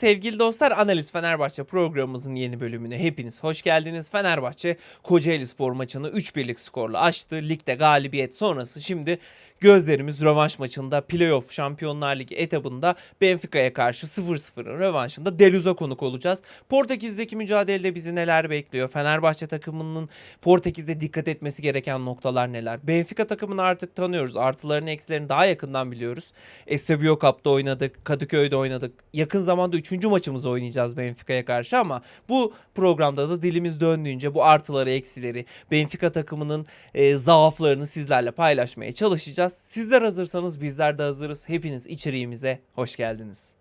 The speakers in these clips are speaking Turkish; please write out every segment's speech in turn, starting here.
Sevgili dostlar Analiz Fenerbahçe programımızın yeni bölümüne hepiniz hoş geldiniz. Fenerbahçe Kocaeli Spor maçını 3-1'lik skorla açtı. Ligde galibiyet sonrası şimdi gözlerimiz rövanş maçında playoff Şampiyonlar Ligi etabında Benfica'ya karşı 0-0'ın rövanşında Deluz'a konuk olacağız. Portekiz'deki mücadelede bizi neler bekliyor? Fenerbahçe takımının Portekiz'de dikkat etmesi gereken noktalar neler? Benfica takımını artık tanıyoruz. Artılarını eksilerini daha yakından biliyoruz. Eusebio Cup'ta oynadık, Kadıköy'de oynadık. Yakın zamanda 3. maçımızı oynayacağız Benfica'ya karşı ama bu programda da dilimiz döndüğünce bu artıları eksileri Benfica takımının e, zaaflarını sizlerle paylaşmaya çalışacağız. Sizler hazırsanız bizler de hazırız. Hepiniz içeriğimize hoş geldiniz.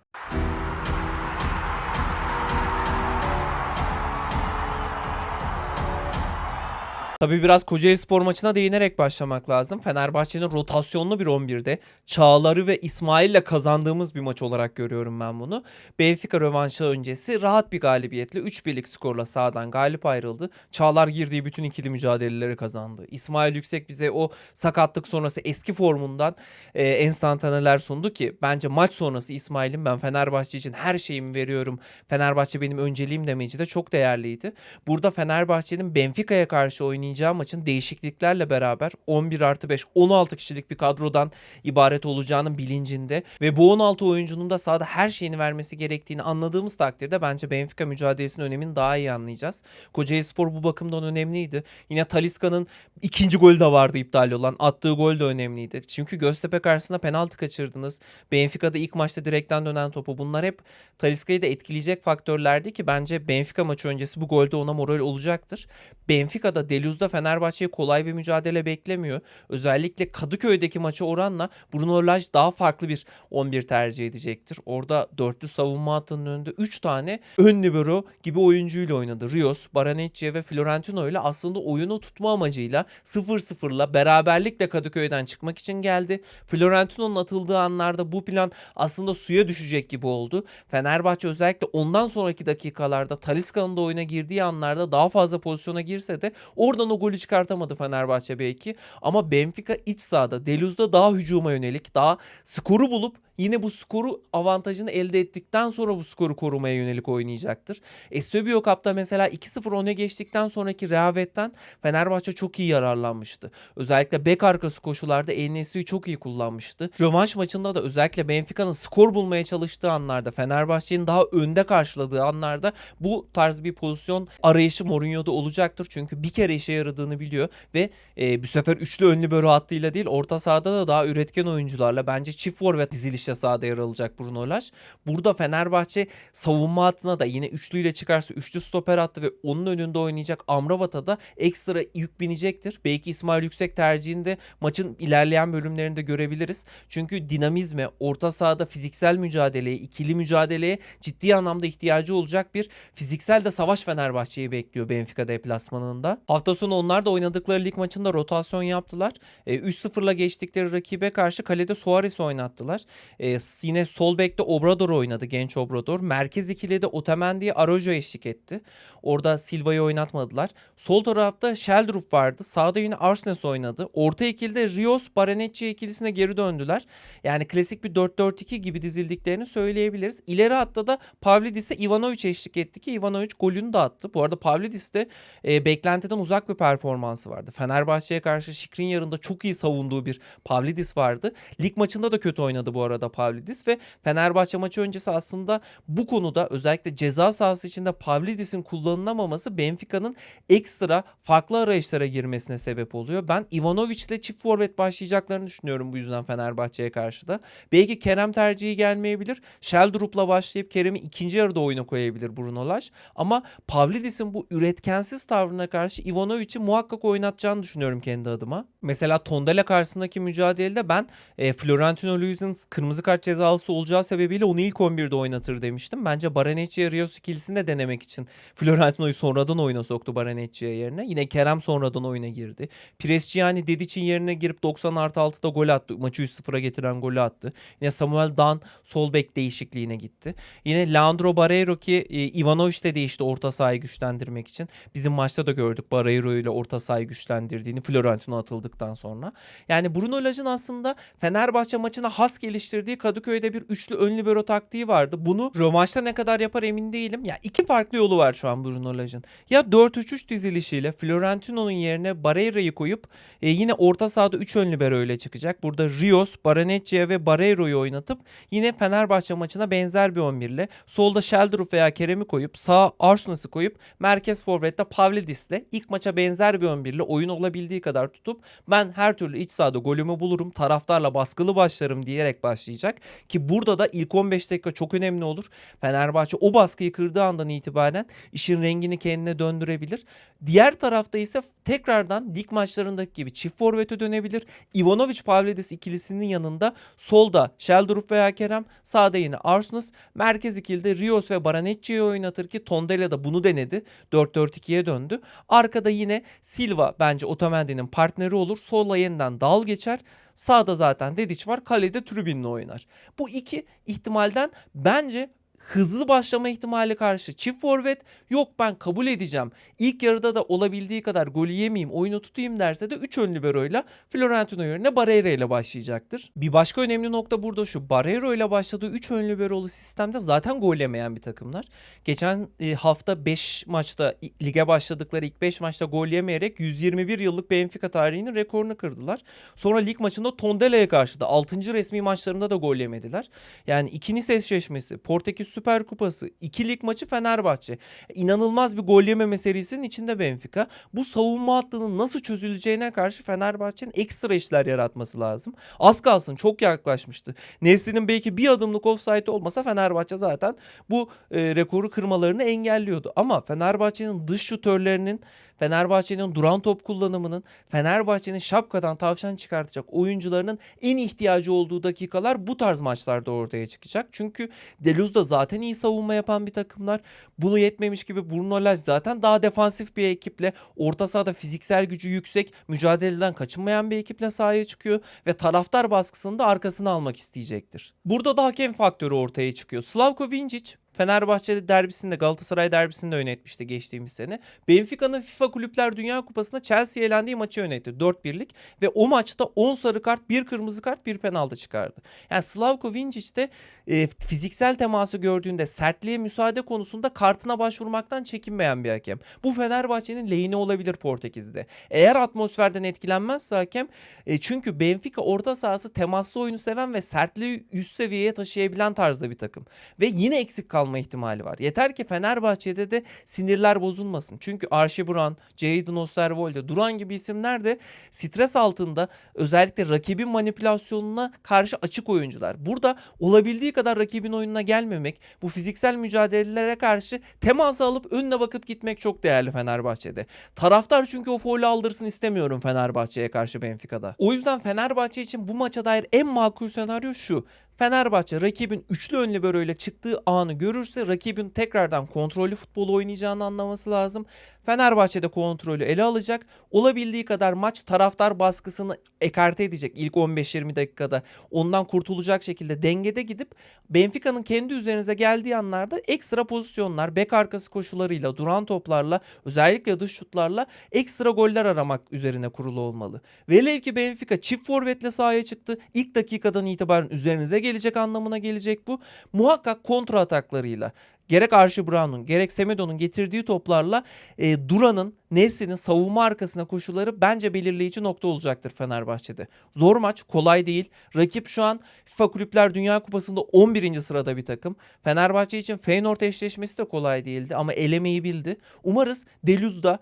Tabii biraz Kocaeli Spor maçına değinerek başlamak lazım. Fenerbahçe'nin rotasyonlu bir 11'de Çağlar'ı ve İsmail'le kazandığımız bir maç olarak görüyorum ben bunu. Benfica rövanşı öncesi rahat bir galibiyetle 3-1'lik skorla sahadan galip ayrıldı. Çağlar girdiği bütün ikili mücadeleleri kazandı. İsmail Yüksek bize o sakatlık sonrası eski formundan e, enstantaneler sundu ki bence maç sonrası İsmail'in ben Fenerbahçe için her şeyimi veriyorum. Fenerbahçe benim önceliğim demeci de çok değerliydi. Burada Fenerbahçe'nin Benfica'ya karşı oynayacağı maçın değişikliklerle beraber 11 artı 5 16 kişilik bir kadrodan ibaret olacağının bilincinde ve bu 16 oyuncunun da sahada her şeyini vermesi gerektiğini anladığımız takdirde bence Benfica mücadelesinin önemini daha iyi anlayacağız. Kocaeli Spor bu bakımdan önemliydi. Yine Taliska'nın ikinci golü de vardı iptal olan. Attığı gol de önemliydi. Çünkü Göztepe karşısında penaltı kaçırdınız. Benfica'da ilk maçta direkten dönen topu. Bunlar hep Taliska'yı da etkileyecek faktörlerdi ki bence Benfica maçı öncesi bu golde ona moral olacaktır. Benfica'da Deluz'da Fenerbahçe'ye kolay bir mücadele beklemiyor. Özellikle Kadıköy'deki maça oranla Bruno Lage daha farklı bir 11 tercih edecektir. Orada dörtlü savunma hattının önünde 3 tane ön libero gibi oyuncuyla oynadı. Rios, Baranecci ve Florentino ile aslında oyunu tutma amacıyla 0-0'la beraberlikle Kadıköy'den çıkmak için geldi. Florentino'nun atıldığı anlarda bu plan aslında suya düşecek gibi oldu. Fenerbahçe özellikle ondan sonraki dakikalarda Talisca'nın da oyuna girdiği anlarda daha fazla pozisyona girse de oradan o golü çıkartamadı Fenerbahçe belki. Ama Benfica iç sahada Deluz'da daha hücuma yönelik daha skoru bulup yine bu skoru avantajını elde ettikten sonra bu skoru korumaya yönelik oynayacaktır. Eusebio Cup'ta mesela 2-0 öne geçtikten sonraki rehavetten Fenerbahçe çok iyi yararlanmıştı. Özellikle bek arkası koşularda Enes'iyi çok iyi kullanmıştı. Rövanş maçında da özellikle Benfica'nın skor bulmaya çalıştığı anlarda Fenerbahçe'nin daha önde karşıladığı anlarda bu tarz bir pozisyon arayışı Mourinho'da olacaktır. Çünkü bir kere işe yaradığını biliyor ve e, bu sefer üçlü önlü böre hattıyla değil orta sahada da daha üretken oyuncularla bence çift forvet dizilişte sahada yer alacak Bruno Lage. Burada Fenerbahçe savunma hattına da yine üçlüyle çıkarsa üçlü stoper hattı ve onun önünde oynayacak Amrabat'a da ekstra yük binecektir. Belki İsmail Yüksek tercihinde maçın ilerleyen bölümlerinde görebiliriz. Çünkü dinamizme, orta sahada fiziksel mücadeleye, ikili mücadeleye ciddi anlamda ihtiyacı olacak bir fiziksel de savaş Fenerbahçe'yi bekliyor Benfica deplasmanında. Hafta sonu onlar da oynadıkları lig maçında rotasyon yaptılar. E, 3-0'la geçtikleri rakibe karşı kalede Suarez oynattılar. E, yine sol bekte Obrador oynadı genç Obrador. Merkez ikili de Otamendi'ye Arojo eşlik etti. Orada Silva'yı oynatmadılar. Sol tarafta Sheldrup vardı. Sağda yine Arsnes oynadı. Orta ikilide Rios, Baranecci ikilisine geri döndüler. Yani klasik bir 4-4-2 gibi dizildiklerini söyleyebiliriz. İleri hatta da Pavlidis'e Ivanovic eşlik etti ki Ivanovic golünü de attı. Bu arada Pavlidis de e, beklentiden uzak bir performansı vardı. Fenerbahçe'ye karşı Şikrin çok iyi savunduğu bir Pavlidis vardı. Lig maçında da kötü oynadı bu arada Pavlidis ve Fenerbahçe maçı öncesi aslında bu konuda özellikle ceza sahası içinde Pavlidis'in kullanılamaması Benfica'nın ekstra farklı arayışlara girmesine sebep oluyor. Ben Ivanovic ile çift forvet başlayacaklarını düşünüyorum bu yüzden Fenerbahçe'ye karşı da. Belki Kerem tercihi gelmeyebilir. Sheldrup'la başlayıp Kerem'i ikinci yarıda oyuna koyabilir Bruno Lage. Ama Pavlidis'in bu üretkensiz tavrına karşı Ivanovic'i muhakkak oynatacağını düşünüyorum kendi adıma. Mesela Tondela karşısındaki mücadelede ben e, Florentino Luiz'in kırmızı kart cezalısı olacağı sebebiyle onu ilk 11'de oynatır demiştim. Bence Baranecci'ye Rios ikilisini de denemek için Florentino'yu sonradan oyuna soktu Baranecci'ye yerine. Yine Kerem sonradan oyuna girdi. Presciani Dedic'in yerine girip 90 artı 6'da gol attı. Maçı 3-0'a getiren golü attı. Yine Samuel Dan sol bek değişikliğine gitti. Yine Leandro Barreiro ki e, Ivanovic de değişti orta sahayı güçlendirmek için. Bizim maçta da gördük Barreiro'yu ile orta sahayı güçlendirdiğini Florentino atıldıktan sonra. Yani Bruno Lage'ın aslında Fenerbahçe maçına has geliştirdiği Kadıköy'de bir üçlü ön libero taktiği vardı. Bunu rövanşta ne kadar yapar emin değilim. Ya iki farklı yolu var şu an Bruno Lage'ın. Ya 4-3-3 dizilişiyle Florentino'nun yerine Barreira'yı koyup e, yine orta sahada 3 ön libero ile çıkacak. Burada Rios, Baraneccia ve Barreiro'yu oynatıp yine Fenerbahçe maçına benzer bir 11 ile solda Sheldrop veya Kerem'i koyup sağ Arsenal'ı koyup merkez forvette Pavlidis'le ilk maça benzer bir 11 ile oyun olabildiği kadar tutup ben her türlü iç sahada golümü bulurum, taraftarla baskılı başlarım diyerek başlayacak ki burada da ilk 15 dakika çok önemli olur. Fenerbahçe o baskıyı kırdığı andan itibaren işin rengini kendine döndürebilir. Diğer tarafta ise tekrardan lig maçlarındaki gibi çift forvete dönebilir. Ivanovic Pavlidis ikilisinin yanında solda Sheldrup veya Kerem, sağda yine Arsenis, merkez ikilide Rios ve Baranecci'yi oynatır ki Tondela da bunu denedi. 4-4-2'ye döndü. Arkada yine Silva bence Otamendi'nin partneri olur. Solla yeniden dal geçer. Sağda zaten Dedic var. Kalede Trubin'le oynar. Bu iki ihtimalden bence hızlı başlama ihtimali karşı çift forvet yok ben kabul edeceğim. İlk yarıda da olabildiği kadar golü yemeyeyim, oyunu tutayım derse de 3 ön liberoyla Florentino yerine Barreira ile başlayacaktır. Bir başka önemli nokta burada şu. Barreira ile başladığı 3 ön liberolu sistemde zaten gol yemeyen bir takımlar. Geçen e, hafta 5 maçta lige başladıkları ilk 5 maçta gol yemeyerek 121 yıllık Benfica tarihinin rekorunu kırdılar. Sonra lig maçında Tondela'ya karşı da 6. resmi maçlarında da gol yemediler. Yani ikiniz eşleşmesi, Portekiz Süper Kupası, iki lig maçı Fenerbahçe. İnanılmaz bir gol yememe serisinin içinde Benfica. Bu savunma hattının nasıl çözüleceğine karşı Fenerbahçe'nin ekstra işler yaratması lazım. Az kalsın çok yaklaşmıştı. Nesli'nin belki bir adımlık offside olmasa Fenerbahçe zaten bu e, rekoru kırmalarını engelliyordu. Ama Fenerbahçe'nin dış şutörlerinin Fenerbahçe'nin duran top kullanımının, Fenerbahçe'nin şapkadan tavşan çıkartacak oyuncularının en ihtiyacı olduğu dakikalar bu tarz maçlarda ortaya çıkacak. Çünkü Deluz da zaten iyi savunma yapan bir takımlar. Bunu yetmemiş gibi Bruno Lage zaten daha defansif bir ekiple, orta sahada fiziksel gücü yüksek, mücadeleden kaçınmayan bir ekiple sahaya çıkıyor ve taraftar baskısını da arkasına almak isteyecektir. Burada da hakem faktörü ortaya çıkıyor. Slavko Vincic Fenerbahçe derbisinde Galatasaray derbisinde yönetmişti geçtiğimiz sene. Benfica'nın FIFA Kulüpler Dünya Kupası'nda Chelsea'ye elendiği maçı yönetti. 4-1'lik ve o maçta 10 sarı kart, 1 kırmızı kart, 1 penaltı çıkardı. Yani Slavko Vincic de e, fiziksel teması gördüğünde sertliğe müsaade konusunda kartına başvurmaktan çekinmeyen bir hakem. Bu Fenerbahçe'nin lehine olabilir Portekiz'de. Eğer atmosferden etkilenmezse hakem e, çünkü Benfica orta sahası temaslı oyunu seven ve sertliği üst seviyeye taşıyabilen tarzda bir takım. Ve yine eksik kalma ihtimali var. Yeter ki Fenerbahçe'de de sinirler bozulmasın. Çünkü Archie Brown, Jadon Osterwolde, Duran gibi isimler de stres altında özellikle rakibin manipülasyonuna karşı açık oyuncular. Burada olabildiği kadar rakibin oyununa gelmemek, bu fiziksel mücadelelere karşı teması alıp önüne bakıp gitmek çok değerli Fenerbahçe'de. Taraftar çünkü o faulü aldırsın istemiyorum Fenerbahçe'ye karşı Benfica'da. O yüzden Fenerbahçe için bu maça dair en makul senaryo şu. Fenerbahçe rakibin üçlü ön libero ile çıktığı anı görürse rakibin tekrardan kontrollü futbol oynayacağını anlaması lazım. Fenerbahçe de kontrolü ele alacak. Olabildiği kadar maç taraftar baskısını ekarte edecek ilk 15-20 dakikada. Ondan kurtulacak şekilde dengede gidip Benfica'nın kendi üzerinize geldiği anlarda ekstra pozisyonlar, bek arkası koşularıyla, duran toplarla, özellikle dış şutlarla ekstra goller aramak üzerine kurulu olmalı. Velev ki Benfica çift forvetle sahaya çıktı. İlk dakikadan itibaren üzerinize gelecek anlamına gelecek bu. Muhakkak kontra ataklarıyla gerek Archie Brown'un gerek Semedo'nun getirdiği toplarla e, Duran'ın Nesli'nin savunma arkasına koşuları bence belirleyici nokta olacaktır Fenerbahçe'de. Zor maç, kolay değil. Rakip şu an FIFA Kulüpler Dünya Kupası'nda 11. sırada bir takım. Fenerbahçe için Feyenoord eşleşmesi de kolay değildi ama elemeyi bildi. Umarız Deluz'da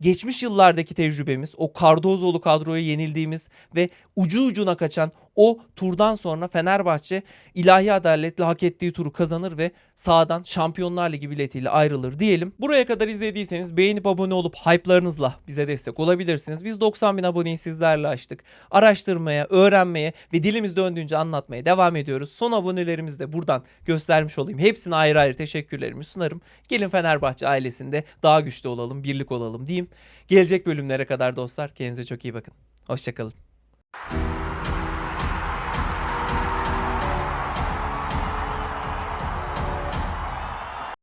geçmiş yıllardaki tecrübemiz, o Cardozo'lu kadroya yenildiğimiz ve ucu ucuna kaçan o turdan sonra Fenerbahçe ilahi adaletle hak ettiği turu kazanır ve sağdan Şampiyonlar Ligi biletiyle ayrılır diyelim. Buraya kadar izlediyseniz beğenip abone olup hype'larınızla bize destek olabilirsiniz. Biz 90 bin aboneyi sizlerle açtık. Araştırmaya, öğrenmeye ve dilimiz döndüğünce anlatmaya devam ediyoruz. Son abonelerimizi de buradan göstermiş olayım. Hepsine ayrı ayrı teşekkürlerimi sunarım. Gelin Fenerbahçe ailesinde daha güçlü olalım, birlik olalım diyeyim. Gelecek bölümlere kadar dostlar kendinize çok iyi bakın. Hoşçakalın.